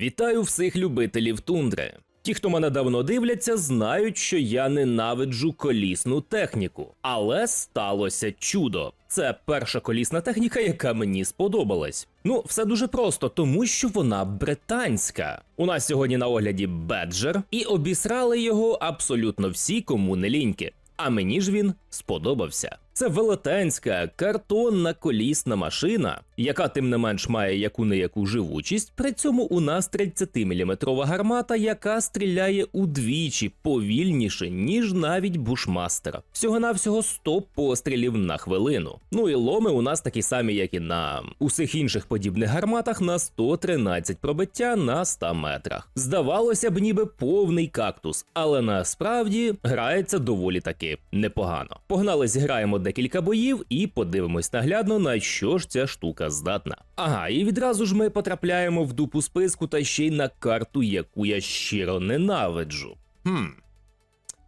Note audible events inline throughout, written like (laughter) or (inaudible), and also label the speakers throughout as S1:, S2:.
S1: Вітаю всіх любителів тундри. Ті, хто мене давно дивляться, знають, що я ненавиджу колісну техніку. Але сталося чудо. Це перша колісна техніка, яка мені сподобалась. Ну, все дуже просто, тому що вона британська. У нас сьогодні на огляді Беджер, і обісрали його абсолютно всі, кому не ліньки. А мені ж він сподобався. Це велетенська картонна колісна машина, яка тим не менш має яку не яку живучість. При цьому у нас 30-мм гармата, яка стріляє удвічі повільніше, ніж навіть бушмастер. Всього навсього 100 пострілів на хвилину. Ну і ломи у нас такі самі, як і на усіх інших подібних гарматах, на 113 пробиття на 100 метрах. Здавалося б, ніби повний кактус, але насправді грається доволі таки непогано. Погнали, зіграємо декілька боїв і подивимось наглядно, на що ж ця штука здатна. Ага, і відразу ж ми потрапляємо в дупу списку та ще й на карту, яку я щиро ненавиджу. Хм.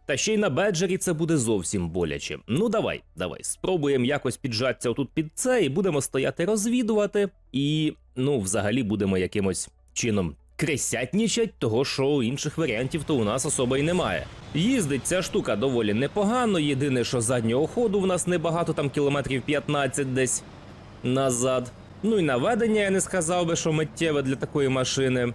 S1: Та ще й на беджері це буде зовсім боляче. Ну давай, давай, спробуємо якось піджатися отут під це, і будемо стояти розвідувати, і ну, взагалі будемо якимось чином кресятнічать, того що інших варіантів то у нас особо й немає. Їздить ця штука доволі непогано. Єдине, що заднього ходу в нас небагато, там кілометрів 15 десь назад. Ну і наведення я не сказав би, що миттєве для такої машини.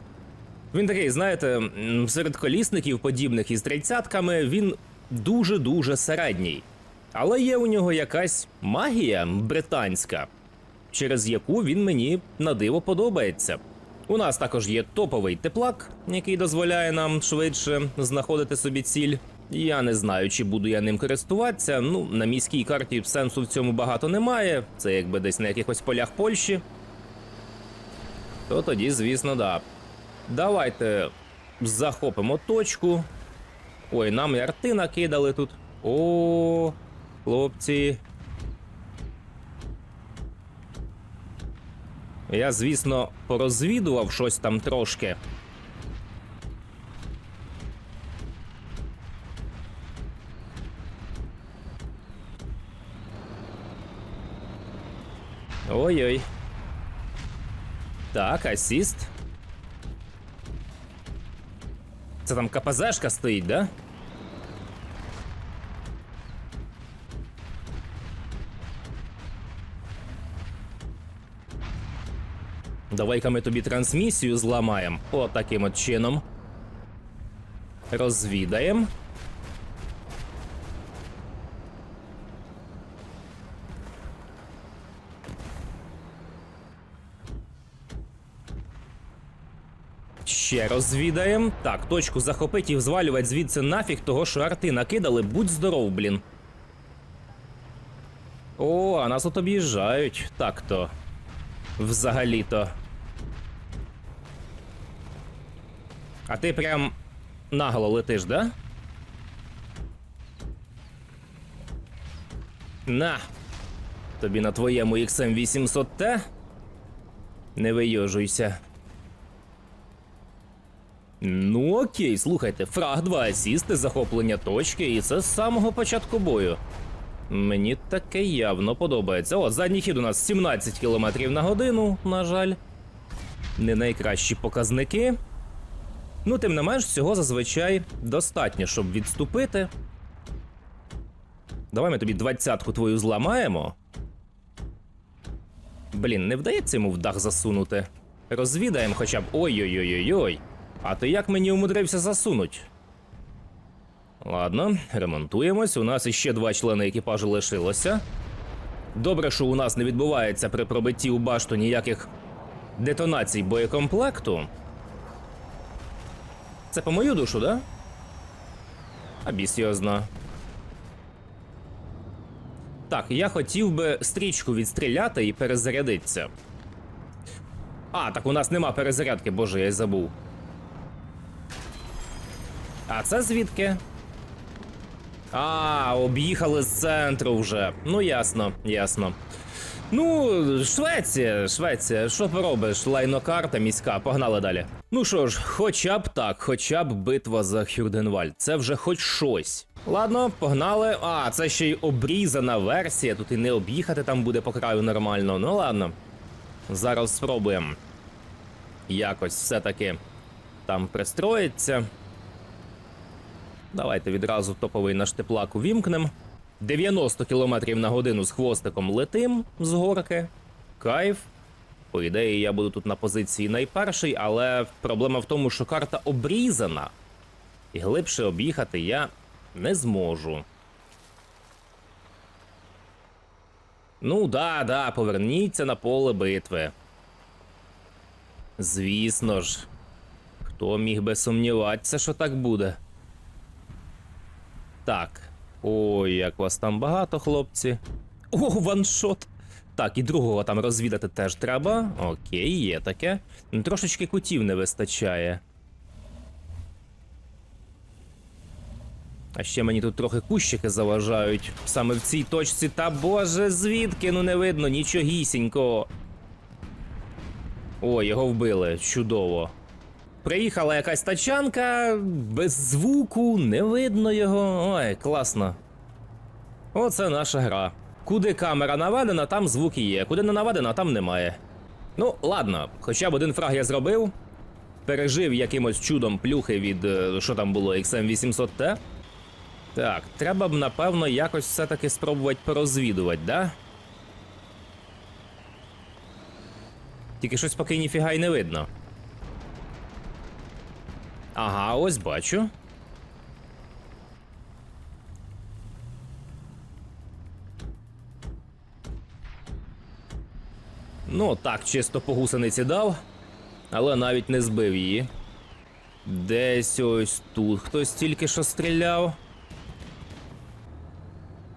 S1: Він такий, знаєте, серед колісників, подібних із тридцятками, він дуже-дуже середній. Але є у нього якась магія британська, через яку він мені на диво подобається. У нас також є топовий теплак, який дозволяє нам швидше знаходити собі ціль. Я не знаю, чи буду я ним користуватися. Ну, на міській карті сенсу в цьому багато немає. Це якби десь на якихось полях Польщі. То тоді, звісно, да. Давайте захопимо точку. Ой, нам і арти накидали тут. О, хлопці. Я, звісно, порозвідував щось там трошки. Ой-ой. Так, асіст. Це там КПЗшка стоїть, да? Давай-ка ми тобі трансмісію зламаємо. О, таким от чином. Розвідаємо. Ще розвідаємо. Так, точку захопити і взвалювати звідси нафіг, того що арти накидали, будь здоров, блін. О, а нас тут об'їжджають. Так то. Взагалі-то. А ти прям наголо летиш, да? На. Тобі на твоєму XM 800T? Не вийожуйся. Ну окей, слухайте, фраг 2 асісти, захоплення точки, і це з самого початку бою. Мені таке явно подобається. О, задній хід у нас 17 км на годину, на жаль. Не найкращі показники. Ну, тим не менш, цього зазвичай достатньо, щоб відступити. Давай ми тобі двадцятку твою зламаємо. Блін, не вдається йому в дах засунути. Розвідаємо хоча б. Ой-ой-ой-ой-ой. А ти як мені умудрився засунуть? Ладно, ремонтуємось. У нас іще два члени екіпажу лишилося. Добре, що у нас не відбувається при пробитті у башту ніяких детонацій боєкомплекту. Це по мою душу, да? А біс. Так, я хотів би стрічку відстріляти і перезарядитися. А, так у нас нема перезарядки, боже, я й забув. А це звідки? А, об'їхали з центру вже. Ну, ясно, ясно. Ну, Швеція, Швеція, що поробиш? Лайнокарта міська, погнали далі. Ну що ж, хоча б так, хоча б битва за Хюрденвальд. Це вже хоч щось. Ладно, погнали. А, це ще й обрізана версія, тут і не об'їхати там буде по краю нормально. Ну ладно. Зараз спробуємо. якось все-таки там пристроїться. Давайте відразу топовий наш теплак увімкнем. 90 км на годину з хвостиком летим з горки. Кайф. По ідеї, я буду тут на позиції найперший, але проблема в тому, що карта обрізана. І глибше об'їхати я не зможу. Ну да, да, поверніться на поле битви. Звісно ж. Хто міг би сумніватися, що так буде? Так. Ой, як вас там багато, хлопці. О, ваншот! Так, і другого там розвідати теж треба. Окей, є таке. Трошечки кутів не вистачає. А ще мені тут трохи кущики заважають. Саме в цій точці. Та боже, звідки? Ну не видно нічогісінького. О, його вбили. Чудово. Приїхала якась тачанка без звуку, не видно його. Ой, класно. Оце наша гра. Куди камера наведена, там звук є. Куди не наведена, там немає. Ну, ладно, хоча б один фраг я зробив. Пережив якимось чудом плюхи від е, що там було, XM800T. Так, треба б, напевно, якось все-таки спробувати порозвідувати, да? Тільки щось поки ніфіга й не видно. Ага, ось бачу. Ну, так, чисто по гусениці дав, але навіть не збив її. Десь ось тут хтось тільки що стріляв.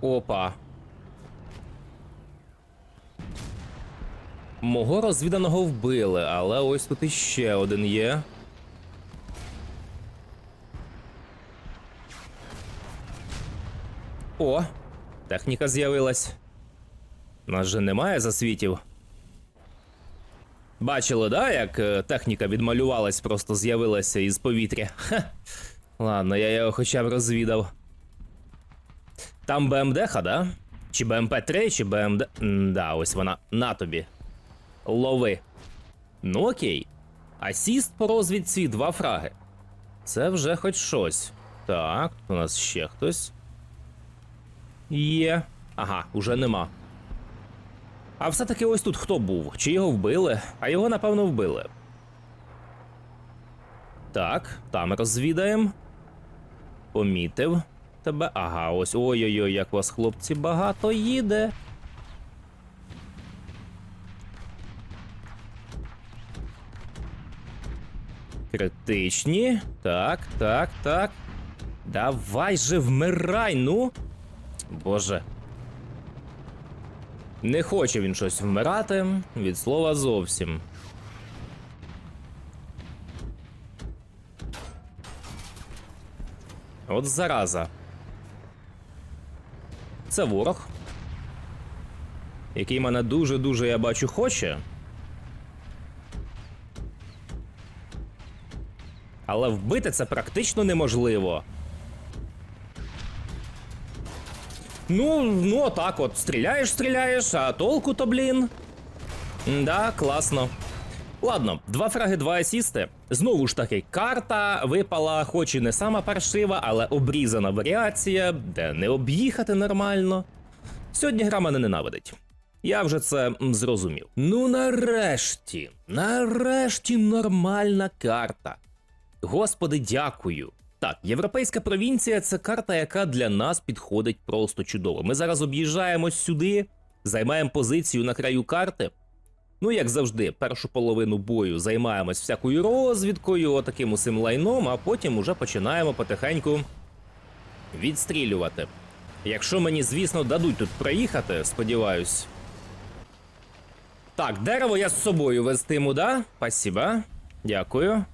S1: Опа. Мого розвіданого вбили, але ось тут іще один є. О, техніка з'явилась. Нас же немає засвітів. Бачили, да, як е, техніка відмалювалась, просто з'явилася із повітря. Ха. Ладно, я його хоча б розвідав. Там БМД-ха, да? Чи БМП-3, чи БМД. М, Да, ось вона. На тобі. Лови. Ну окей. Асіст по розвідці два фраги. Це вже хоч щось. Так, у нас ще хтось. Є. Ага, уже нема. А все-таки ось тут хто був? Чи його вбили? А його, напевно, вбили. Так, там розвідаємо. Помітив тебе. Ага, ось ой-ой-ой, як вас, хлопці, багато їде. Критичні. Так, так, так. Давай же вмирай, ну. Боже. Не хоче він щось вмирати, від слова зовсім. От зараза. Це ворог. Який мене дуже-дуже, я бачу, хоче. Але вбити це практично неможливо. Ну, ну так от, стріляєш, стріляєш, а толку то, блін. Да, класно. Ладно, два фраги, два асісти. Знову ж таки, карта випала, хоч і не сама паршива, але обрізана варіація, де не об'їхати нормально. Сьогодні гра мене ненавидить. Я вже це зрозумів. Ну нарешті, нарешті нормальна карта. Господи, дякую. Так, європейська провінція це карта, яка для нас підходить просто чудово. Ми зараз об'їжджаємо сюди, займаємо позицію на краю карти. Ну, як завжди, першу половину бою займаємось всякою розвідкою, отаким усім лайном, а потім уже починаємо потихеньку відстрілювати. Якщо мені, звісно, дадуть тут проїхати, сподіваюсь. Так, дерево я з собою вестиму, да? Спасибо. Дякую.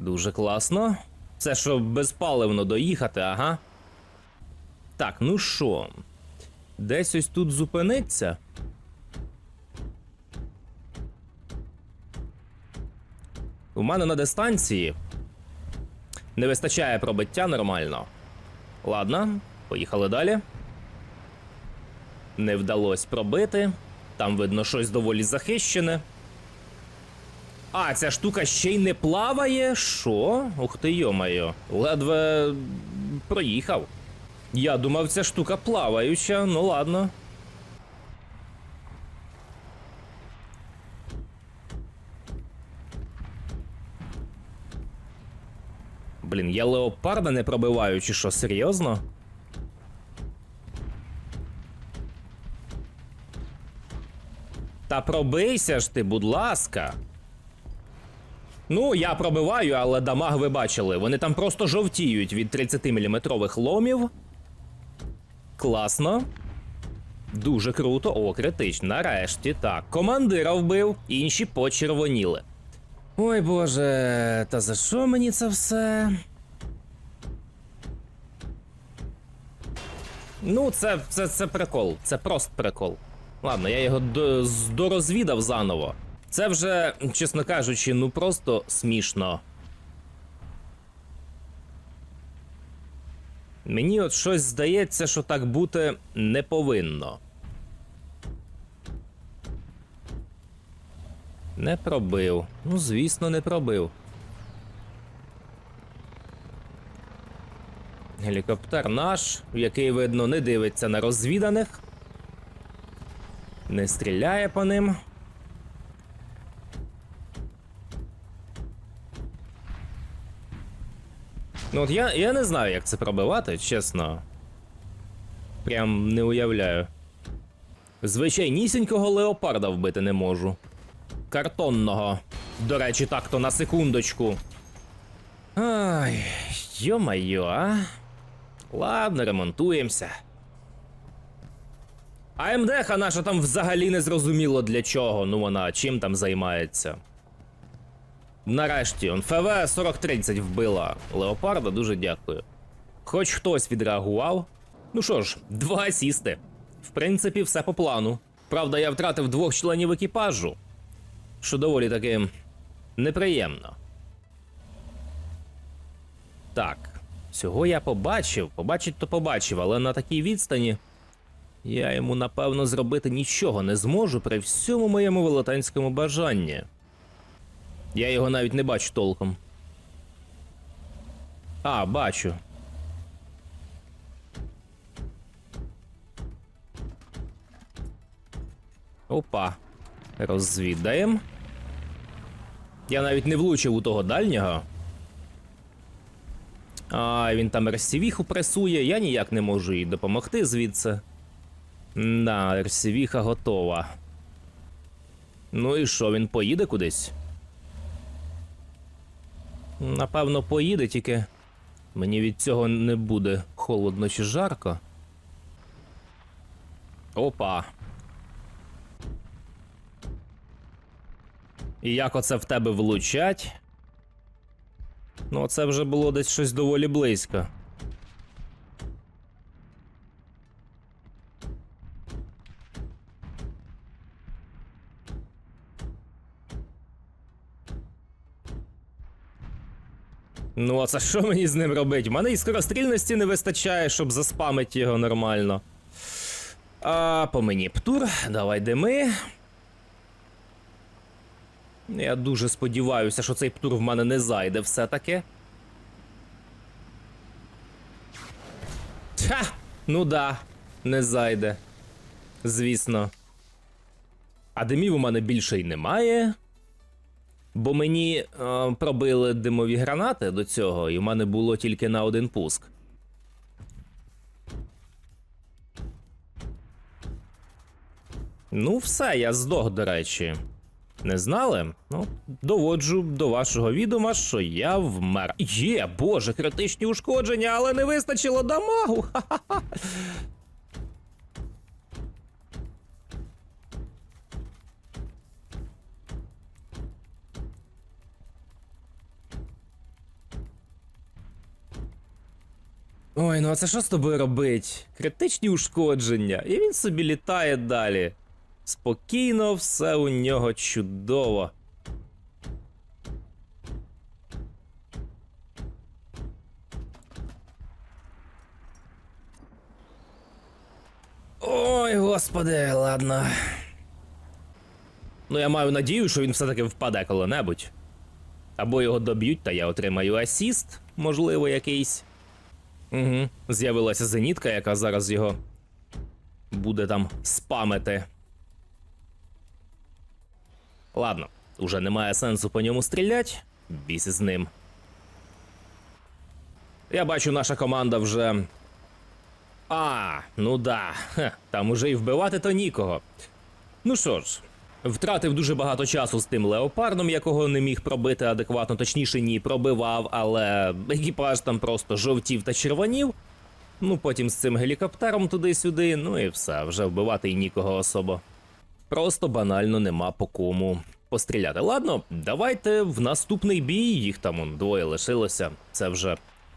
S1: Дуже класно. Це щоб безпаливно доїхати, ага. Так, ну що? Десь ось тут зупиниться. У мене на дистанції не вистачає пробиття нормально. Ладно, поїхали далі. Не вдалося пробити. Там видно щось доволі захищене. А, ця штука ще й не плаває? Що? Ух ти йомайо. Ледве проїхав. Я думав, ця штука плаваюча, ну ладно. Блін, я леопарда не пробиваю, чи що, серйозно? Та пробийся ж ти, будь ласка. Ну, я пробиваю, але дамаг ви бачили. Вони там просто жовтіють від 30-мм ломів. Класно. Дуже круто. О, критично. Нарешті. Так. Командира вбив, інші почервоніли. Ой боже, та за що мені це все? Ну, це, це, це прикол. Це просто прикол. Ладно, я його дорозвідав заново. Це вже, чесно кажучи, ну просто смішно. Мені от щось здається, що так бути не повинно. Не пробив. Ну, звісно, не пробив. Гелікоптер наш, який, видно, не дивиться на розвіданих. Не стріляє по ним. Ну от я, я не знаю, як це пробивати, чесно. Прям не уявляю. Звичайнісінького леопарда вбити не можу. Картонного. До речі, так то на секундочку. Ай, йо-майо, а. Ладно, ремонтуємося. А МДХ наша там взагалі не зрозуміло для чого. Ну вона чим там займається. Нарешті, он ФВ 4030 вбила Леопарда, дуже дякую. Хоч хтось відреагував. Ну що ж, два асісти. В принципі, все по плану. Правда, я втратив двох членів екіпажу, що доволі таки неприємно. Так, всього я побачив, побачить то побачив, але на такій відстані я йому напевно зробити нічого не зможу при всьому моєму велетенському бажанні. Я його навіть не бачу толком. А, бачу. Опа. Розвідаємо. Я навіть не влучив у того дальнього. А, він там рсівіху пресує, я ніяк не можу їй допомогти звідси. Да, рсівіха готова. Ну і що, він поїде кудись? Напевно, поїде, тільки мені від цього не буде холодно чи жарко. Опа. І як оце в тебе влучать? Ну, це вже було десь щось доволі близько. Ну, а це що мені з ним робить? У мене і скорострільності не вистачає, щоб заспамити його нормально. А по мені птур, давай дими. Я дуже сподіваюся, що цей птур в мене не зайде все-таки. Ха! Ну да, не зайде. Звісно. А димів у мене більше й немає. Бо мені е, пробили димові гранати до цього, і в мене було тільки на один пуск. Ну, все, я здох, до речі. Не знали? Ну, доводжу до вашого відома, що я вмер. Є, боже, критичні ушкодження, але не вистачило дамагу. (laughs) Ха-ха-ха. Ой, ну а це що з тобою робить? Критичні ушкодження, і він собі літає далі. Спокійно, все у нього чудово. Ой, господи, ладно. Ну, я маю надію, що він все-таки впаде коли-небудь. Або його доб'ють, та я отримаю асіст, можливо, якийсь. Угу. З'явилася зенітка, яка зараз його буде там спамити. Ладно, уже немає сенсу по ньому стріляти. Біс з ним. Я бачу, наша команда вже. А, ну да. Хе, там уже і вбивати то нікого. Ну що ж, втратив дуже багато часу з тим леопардом, якого не міг пробити адекватно, точніше, ні, пробивав, але екіпаж там просто жовтів та червонів. Ну, потім з цим гелікоптером туди-сюди, ну і все, вже вбивати і нікого особо. Просто банально нема по кому постріляти. Ладно, давайте в наступний бій, їх там он, двоє лишилося, це вже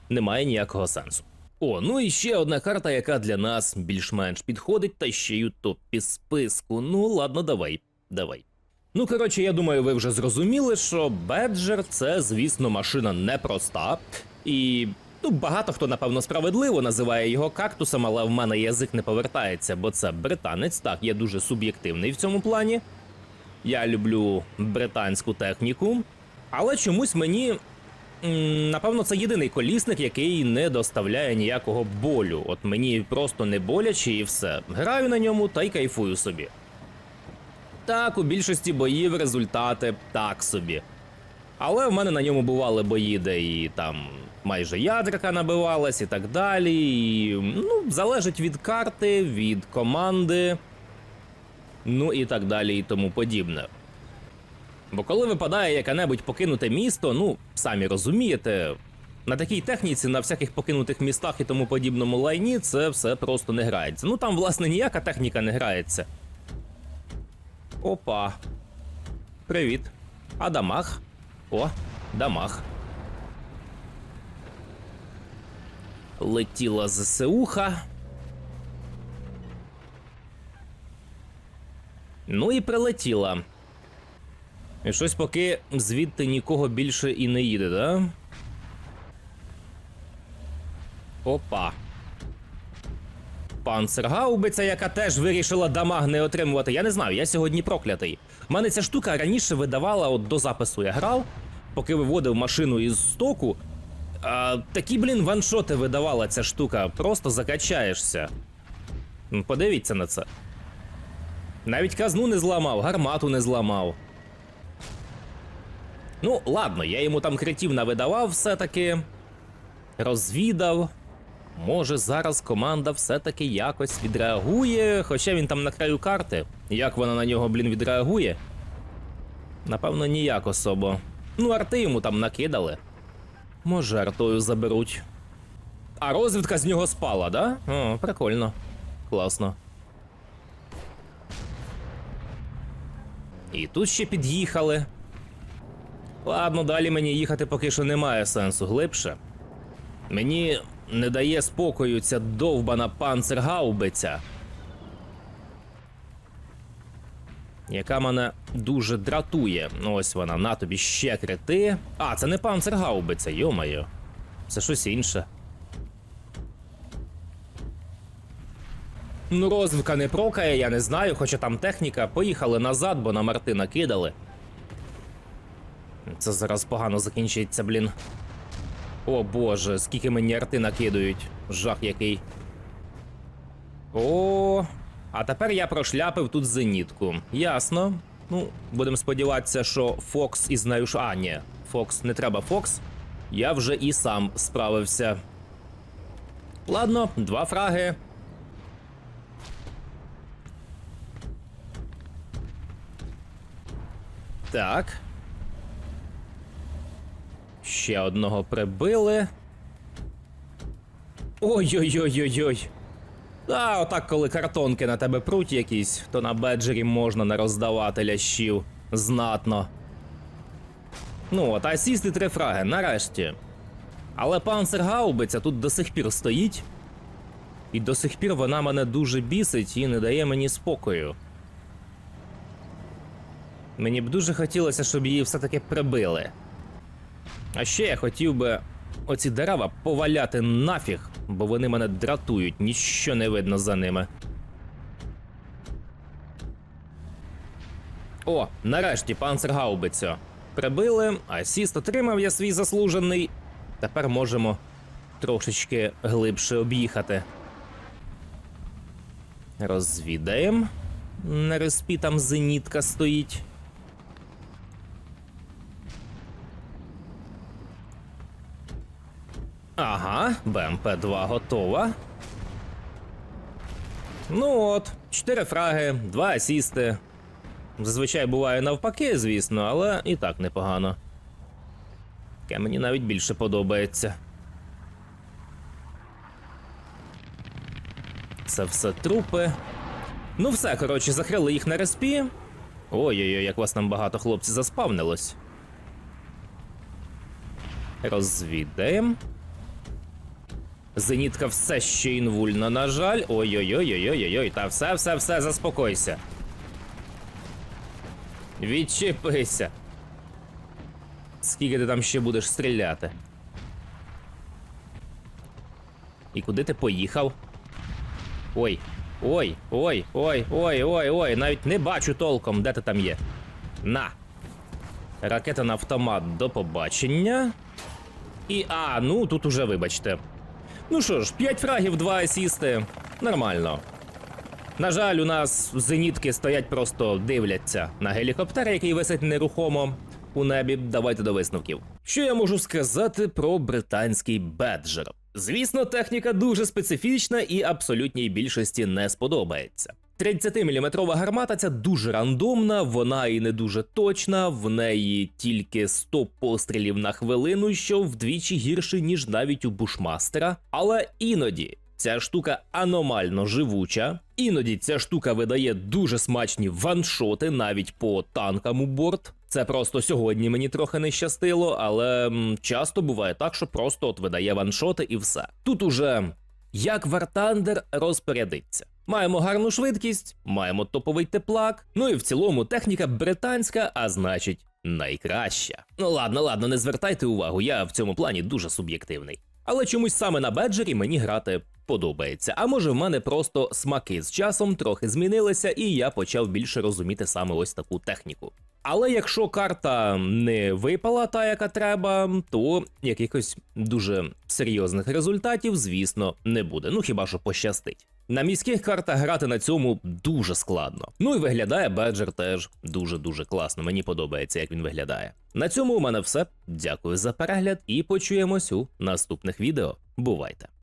S1: не має ніякого сенсу. О, ну і ще одна карта, яка для нас більш-менш підходить, та ще й у топі списку. Ну, ладно, давай, давай. Ну, коротше, я думаю, ви вже зрозуміли, що Беджер це, звісно, машина непроста. І ну, багато хто, напевно, справедливо називає його кактусом, але в мене язик не повертається, бо це британець. Так, я дуже суб'єктивний в цьому плані. Я люблю британську техніку, але чомусь мені. Напевно, це єдиний колісник, який не доставляє ніякого болю. От мені просто не боляче і все. Граю на ньому та й кайфую собі. Так, у більшості боїв результати так собі. Але в мене на ньому бували бої, де і там майже ядерка набивалась і так далі. І, ну, залежить від карти, від команди, ну і так далі, і тому подібне. Бо коли випадає яке-небудь покинуте місто, ну, самі розумієте, на такій техніці, на всяких покинутих містах і тому подібному лайні, це все просто не грається. Ну там, власне, ніяка техніка не грається. Опа. Привіт. А дамаг? О, дамаг. Летіла ЗСУха. Ну і прилетіла. І щось поки звідти нікого більше і не їде, да? Опа. Панцергаубиця, яка теж вирішила дамаг не отримувати. Я не знаю, я сьогодні проклятий. У мене ця штука раніше видавала, от до запису я грав, поки виводив машину із стоку. А, такі, блін, ваншоти видавала ця штука. Просто закачаєшся. Подивіться на це. Навіть казну не зламав, гармату не зламав. Ну, ладно, я йому там критів навидавав все-таки. Розвідав. Може, зараз команда все-таки якось відреагує, хоча він там на краю карти. Як вона на нього, блін, відреагує? Напевно, ніяк особо. Ну, арти йому там накидали. Може, артою заберуть. А розвідка з нього спала, да? О, прикольно. Класно. І тут ще під'їхали. Ладно, далі мені їхати поки що немає сенсу глибше. Мені не дає спокою ця довбана панцергаубиця. Яка мене дуже дратує. Ось вона, на тобі ще крити. А, це не панцергаубиця, йомаю. Це щось інше. Ну, розвідка не прокає, я не знаю, хоча там техніка. Поїхали назад, бо на Мартина кидали. Це зараз погано закінчиться, блін. О боже, скільки мені арти накидують. Жах який. О, а тепер я прошляпив тут зенітку. Ясно. Ну, будемо сподіватися, що Фокс із нею ж. А, ні, Фокс, не треба Фокс. Я вже і сам справився. Ладно, два фраги. Так. Ще одного прибили. Ой-ой-ой-ой-ой. А, отак, коли картонки на тебе пруть якісь, то на беджері можна не роздавати лящів. Знатно. Ну, от асісти три фраги, нарешті. Але панцергаубиця тут до сих пір стоїть. І до сих пір вона мене дуже бісить і не дає мені спокою. Мені б дуже хотілося, щоб її все-таки прибили. А ще я хотів би оці дерева поваляти нафіг, бо вони мене дратують, ніщо не видно за ними. О, нарешті панцергаубицю. Прибили, асіст отримав я свій заслужений. Тепер можемо трошечки глибше об'їхати. Розвідаємо. На респі там зенітка стоїть. Ага, БМП-2 готова. Ну от, 4 фраги, 2 асісти. Зазвичай буває навпаки, звісно, але і так непогано. Таке мені навіть більше подобається. Це все трупи. Ну, все, коротше, закрили їх на респі. Ой-ой-ой, як вас там багато хлопців заспавнилось. Розвідаємо. Зенітка все ще інвульна, на жаль. Ой-ой-ой-ой-ой-ой. Та все, все, все, заспокойся. Відчепися. Скільки ти там ще будеш стріляти? І куди ти поїхав? Ой, ой, ой, ой, ой, ой, ой, навіть не бачу толком, де ти там є. На. Ракета на автомат до побачення. І а, ну тут уже вибачте. Ну що ж, 5 фрагів, 2 асісти. Нормально. На жаль, у нас зенітки стоять просто дивляться на гелікоптер, який висить нерухомо у небі. Давайте до висновків. Що я можу сказати про британський беджер? Звісно, техніка дуже специфічна і абсолютній більшості не сподобається. 30-мм гармата ця дуже рандомна, вона і не дуже точна, в неї тільки 100 пострілів на хвилину, що вдвічі гірше, ніж навіть у бушмастера. Але іноді ця штука аномально живуча, іноді ця штука видає дуже смачні ваншоти навіть по танкам у борт. Це просто сьогодні мені трохи не щастило, але часто буває так, що просто от видає ваншоти і все. Тут уже як Вартандер розпорядиться. Маємо гарну швидкість, маємо топовий теплак. Ну і в цілому техніка британська, а значить найкраща. Ну ладно, ладно, не звертайте увагу, я в цьому плані дуже суб'єктивний. Але чомусь саме на беджері мені грати подобається. А може, в мене просто смаки з часом трохи змінилися, і я почав більше розуміти саме ось таку техніку. Але якщо карта не випала та, яка треба, то якихось дуже серйозних результатів, звісно, не буде. Ну хіба що пощастить. На міських картах грати на цьому дуже складно. Ну і виглядає Беджер теж дуже-дуже класно. Мені подобається, як він виглядає. На цьому у мене все. Дякую за перегляд і почуємось у наступних відео. Бувайте!